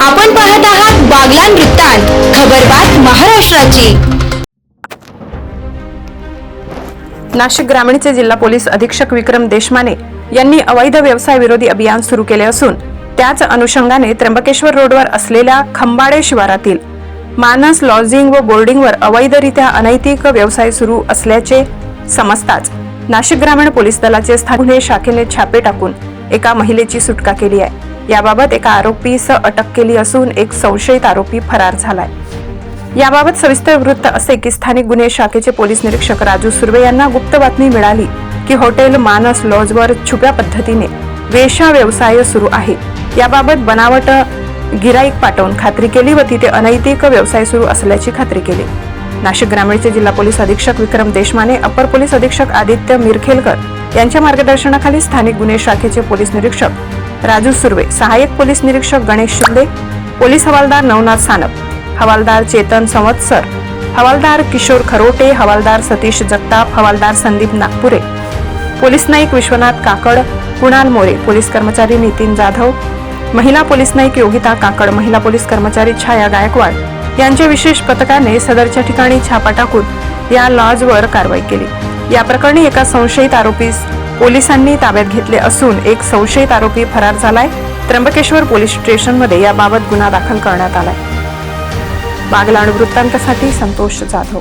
आपण पाहत आहात बागलान वृत्तांत खबरबात महाराष्ट्राची. नाशिक ग्रामीणचे जिल्हा पोलीस अधीक्षक विक्रम देशमाने यांनी अवैध व्यवसाय विरोधी अभियान सुरू केले असून त्याच अनुषंगाने त्र्यंबकेश्वर रोडवर असलेल्या खंबाडे शिवारातील मानस लॉजिंग व बोर्डिंगवर अवैधरित्या अनैतिक व्यवसाय सुरू असल्याचे समजताच नाशिक ग्रामीण पोलीस दलाचे स्थानिक गुन्हे शाखेने छापे टाकून एका महिलेची सुटका केली आहे. याबाबत एका आरोपीस अटक केली असून एक संशयित आरोपी फरार झालाय. याबाबत सविस्तर वृत्त असे की स्थानिक गुन्हे शाखेचे पोलीस निरीक्षक राजू सुर्वे यांना गुप्त बातमी मिळाली की हॉटेल मानस लॉजवर छुप्या पद्धतीने वेशा व्यवसाय सुरू आहे. याबाबत बनावट गिराईक पाठवून खात्री केली व तिथे अनैतिक व्यवसाय सुरू असल्याची खात्री केली. नाशिक ग्रामीणचे जिल्हा पोलीस अधीक्षक विक्रम देशमाने अपर पोलीस अधीक्षक आदित्य मिरखेलकर यांच्या मार्गदर्शनाखाली स्थानिक गुन्हे शाखेचे पोलीस निरीक्षक राजू सुर्वे सहाय्यक पोलीस निरीक्षक गणेश शिंदे पोलीस हवालदार नवनाथ सानप हवालदार चेतन संवत्सर हवालदार किशोर खरोटे हवालदार सतीश जगताप हवालदार संदीप नागपुरे पोलीस नाईक विश्वनाथ काकड कुणाल मोरे पोलीस कर्मचारी नितीन जाधव महिला पोलीस नाईक योगिता काकड महिला पोलीस कर्मचारी छाया गायकवाड यांच्या विशेष पथकाने सदरच्या ठिकाणी छापा टाकून या लॉजवर कारवाई केली. या प्रकरणी एका संशयित आरोपीस पोलिसांनी ताब्यात घेतले असून एक संशयित आरोपी फरार झालाय. त्र्यंबकेश्वर पोलीस स्टेशनमध्ये याबाबत गुन्हा दाखल करण्यात आलाय. बागलाण वृत्तांतासाठी संतोष जाधव.